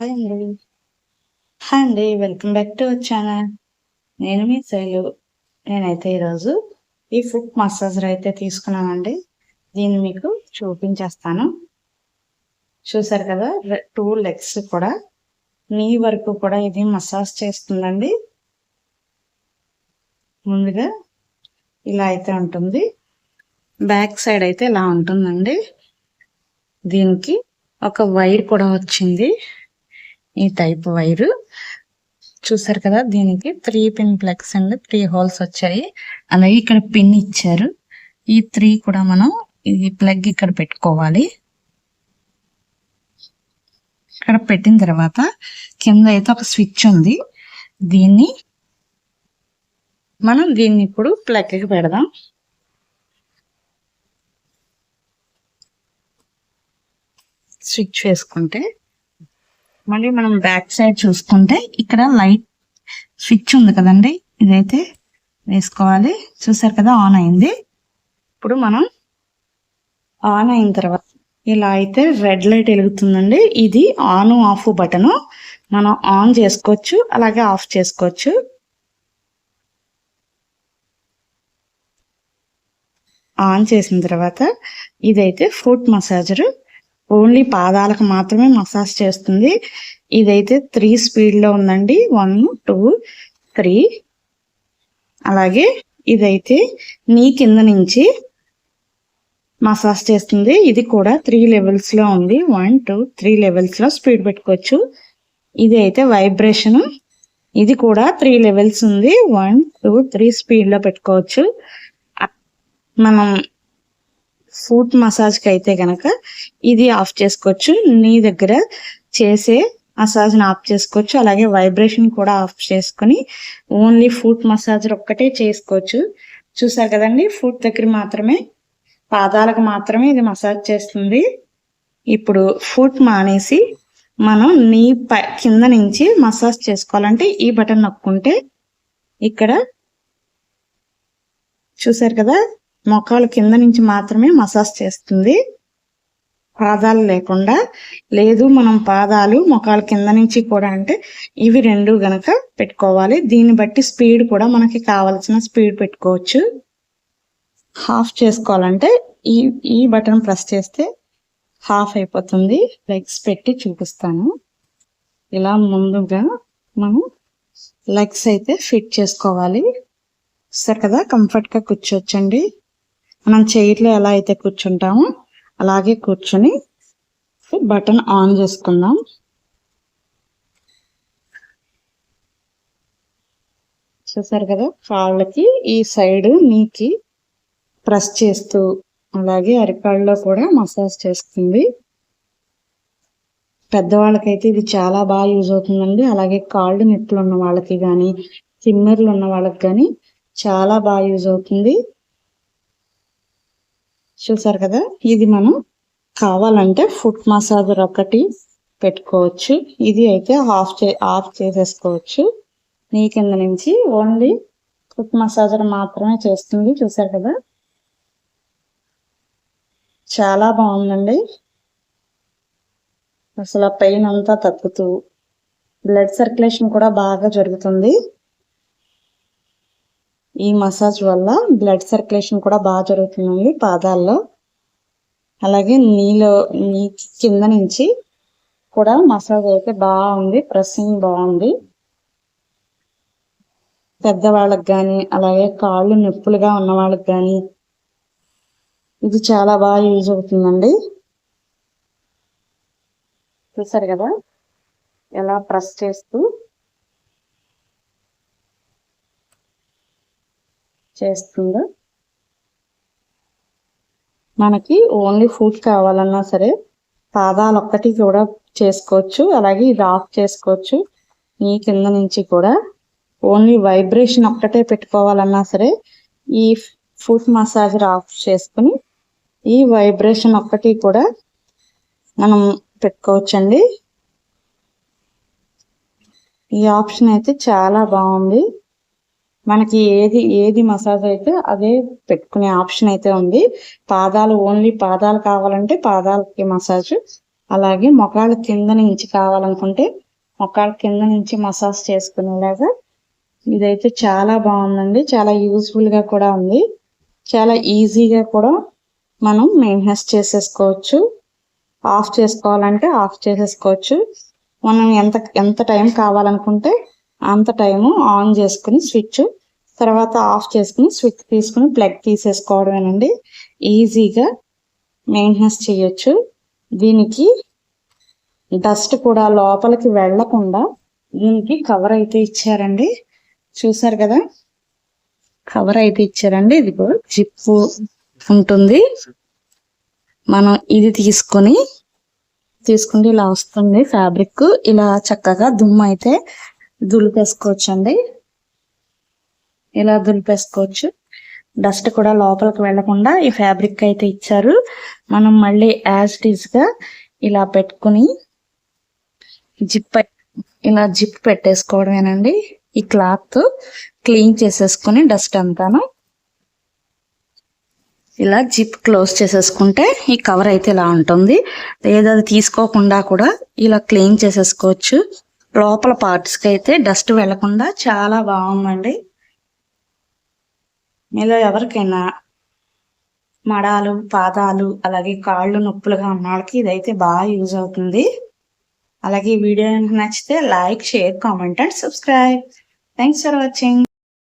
Hi అండి. Hi అండి. Welcome back to channel. నేను మీ శైలు. నేనైతే ఈరోజు ఈ ఫుట్ మసాజర్ అయితే తీసుకున్నానండి. దీన్ని మీకు చూపించేస్తాను. చూసారు కదా! టూ లెగ్స్ కూడా నీ వరకు కూడా ఇది మసాజ్ చేస్తుందండి. ముందుగా ఇలా అయితే ఉంటుంది. బ్యాక్ సైడ్ అయితే ఇలా ఉంటుందండి. దీనికి ఒక వైర్ కూడా వచ్చింది. ఈ టైప్ వైరు. చూసారు కదా! దీనికి three pin plugs and three holes వచ్చాయి. అలాగే ఇక్కడ పిన్ ఇచ్చారు. ఈ త్రీ కూడా మనం ఈ ప్లగ్ ఇక్కడ పెట్టుకోవాలి. ఇక్కడ పెట్టిన తర్వాత కింద అయితే ఒక స్విచ్ ఉంది. దీన్ని మనం దీన్ని ఇప్పుడు ప్లగ్‌కి పెడదాం. స్విచ్ వేసుకుంటే మళ్ళీ మనం బ్యాక్ సైడ్ చూసుకుంటే ఇక్కడ లైట్ స్విచ్ ఉంది కదండి. ఇదైతే వేసుకోవాలి. చూసారు కదా ఆన్ అయింది. ఇప్పుడు మనం ఆన్ అయిన తర్వాత ఇలా అయితే రెడ్ లైట్ వెలుగుతుందండి. ఇది ఆన్ ఆఫ్ బటన్ మనం ఆన్ చేసుకోవచ్చు అలాగే ఆఫ్ చేసుకోవచ్చు. ఆన్ చేసిన తర్వాత ఇదైతే ఫుట్ మసాజరు ఓన్లీ పాదాలకు మాత్రమే మసాజ్ చేస్తుంది. ఇదైతే త్రీ స్పీడ్లో ఉందండి. One two three. అలాగే ఇదైతే నీ కింద నుంచి మసాజ్ చేస్తుంది. ఇది కూడా త్రీ లెవెల్స్లో ఉంది. వన్ టూ త్రీ లెవెల్స్లో స్పీడ్ పెట్టుకోవచ్చు. ఇది అయితే వైబ్రేషన్. ఇది కూడా త్రీ లెవెల్స్ ఉంది. వన్ టూ త్రీ స్పీడ్లో పెట్టుకోవచ్చు. మనం ఫుట్ మసాజ్కి అయితే కనుక ఇది ఆఫ్ చేసుకోవచ్చు. నీ దగ్గర చేసే మసాజ్ని ఆఫ్ చేసుకోవచ్చు. అలాగే వైబ్రేషన్ కూడా ఆఫ్ చేసుకొని ఓన్లీ ఫుట్ మసాజ్ ఒక్కటే చేసుకోవచ్చు. చూసారు కదండి ఫుట్ దగ్గర మాత్రమే పాదాలకు మాత్రమే ఇది మసాజ్ చేస్తుంది. ఇప్పుడు ఫుట్ మానేసి మనం నీ పై కింద నుంచి మసాజ్ చేసుకోవాలంటే ఈ బటన్ నొక్కుంటే ఇక్కడ చూసారు కదా మొఖాలు కింద నుంచి మాత్రమే మసాజ్ చేస్తుంది. పాదాలు లేకుండా. లేదు మనం పాదాలు మొఖాలు కింద నుంచి కూడా అంటే ఇవి రెండు గనక పెట్టుకోవాలి. దీన్ని బట్టి స్పీడ్ కూడా మనకి కావలసిన స్పీడ్ పెట్టుకోవచ్చు. హాఫ్ చేసుకోవాలంటే ఈ ఈ బటన్ ప్రెస్ చేస్తే హాఫ్ అయిపోతుంది. లెగ్స్ పెట్టి చూపిస్తాను. ఇలా ముందుగా మనం లెగ్స్ అయితే ఫిట్ చేసుకోవాలి. సరే కదా కంఫర్ట్గా కూర్చోవచ్చండి. మనం చైర్లో ఎలా అయితే కూర్చుంటామో అలాగే కూర్చొని బటన్ ఆన్ చేసుకుందాం. చూసారు కదా కాళ్ళకి ఈ సైడ్ నీకి ప్రెస్ చేస్తూ అలాగే అరికాళ్ళలో కూడా మసాజ్ చేస్తుంది. పెద్దవాళ్ళకైతే ఇది చాలా బాగా యూజ్ అవుతుందండి. అలాగే కాళ్ళు నొప్పులు ఉన్న వాళ్ళకి కానీ సిమ్మర్లు ఉన్న వాళ్ళకి కానీ చాలా బాగా యూజ్ అవుతుంది. చూసారు కదా? ఇది మనం కావాలంటే ఫుట్ మసాజర్ ఒకటి పెట్టుకోవచ్చు. ఇది అయితే ఆఫ్ చే ఆఫ్ చేసేసుకోవచ్చు. నీ కింద నుంచి ఓన్లీ ఫుట్ మసాజర్ మాత్రమే చేస్తుంది. చూసారు కదా? చాలా బాగుందండి. అసలు పెయిన్ అంతా తగ్గుతూ బ్లడ్ సర్క్యులేషన్ కూడా బాగా జరుగుతుంది. ఈ మసాజ్ వల్ల బ్లడ్ సర్క్యులేషన్ కూడా బాగా జరుగుతుందండి పాదాల్లో. అలాగే నీలో నీ కింద నుంచి కూడా మసాజ్ అయితే బాగుంది ప్రెస్సింగ్ బాగుంది. పెద్దవాళ్ళకి కానీ అలాగే కాళ్ళు నొప్పులుగా ఉన్న వాళ్ళకి కానీ ఇది చాలా బాగా యూజ్ అవుతుందండి. చూసారు కదా? ఎలా ప్రెస్ చేస్తూ చేస్తుందో? మనకి ఓన్లీ ఫుడ్ కావాలన్నా సరే పాదాలు ఒక్కటి కూడా చేసుకోవచ్చు అలాగే ఇది ఆఫ్ చేసుకోవచ్చు. ఈ కింద నుంచి కూడా ఓన్లీ వైబ్రేషన్ ఒక్కటే పెట్టుకోవాలన్నా సరే ఈ ఫుట్ మసాజర్ ఆఫ్ చేసుకుని ఈ వైబ్రేషన్ ఒక్కటి కూడా మనం పెట్టుకోవచ్చండి. ఈ ఆప్షన్ అయితే చాలా బాగుంది. మనకి ఏది ఏది మసాజ్ అయితే అదే పెట్టుకునే ఆప్షన్ అయితే ఉంది. పాదాలు ఓన్లీ పాదాలు కావాలంటే పాదాలకి మసాజ్. అలాగే మొకాళ్ళ కింద నుంచి కావాలనుకుంటే మొకాళ్ళ కింద నుంచి మసాజ్ చేసుకునేలాగా. ఇదైతే చాలా బాగుందండి. చాలా యూజ్ఫుల్గా కూడా ఉంది. చాలా ఈజీగా కూడా మనం మెయింటెనెన్స్ చేసేసుకోవచ్చు. ఆఫ్ చేసుకోవాలంటే ఆఫ్ చేసేసుకోవచ్చు. మనం ఎంత ఎంత టైం కావాలనుకుంటే అంత టైము ఆన్ చేసుకుని స్విచ్ తర్వాత ఆఫ్ చేసుకుని స్విచ్ తీసుకుని ప్లగ్ తీసేసుకోవడమేనండి. ఈజీగా మెయింటెనెన్స్ చేయొచ్చు. దీనికి డస్ట్ కూడా లోపలికి వెళ్ళకుండా దీనికి కవర్ అయితే ఇచ్చారండి. చూసారు కదా? కవర్ అయితే ఇచ్చారండి. ఇదిగో జిప్పు ఉంటుంది. మనం ఇది తీసుకొని తీసుకుంటే ఇలా వస్తుంది ఫ్యాబ్రిక్ ఇలా చక్కగా దుమ్ము అయితే దులిపేసుకోవచ్చు అండి ఇలా దులిపేసుకోవచ్చు. డస్ట్ కూడా లోపలికి వెళ్ళకుండా ఈ ఫ్యాబ్రిక్ అయితే ఇచ్చారు. మనం మళ్ళీ యాజ్ ఇట్గా ఇలా పెట్టుకుని జిప్ ఇలా జిప్ పెట్టేసుకోవడమేనండి. ఈ క్లాత్ క్లీన్ చేసేసుకుని డస్ట్ అంతాను. ఇలా జిప్ క్లోజ్ చేసేసుకుంటే ఈ కవర్ అయితే ఇలా ఉంటుంది. లేదా అది తీసుకోకుండా కూడా ఇలా క్లీన్ చేసేసుకోవచ్చు. లోపల పార్ట్స్కి అయితే డస్ట్ వెళ్ళకుండా చాలా బాగుందండి. మీలో ఎవరికైనా మడాలు పాదాలు అలాగే కాళ్ళు నొప్పులుగా ఉన్న వాళ్ళకి ఇదైతే బాగా యూజ్ అవుతుంది. అలాగే ఈ వీడియో నచ్చితే like share comment and subscribe thanks for watching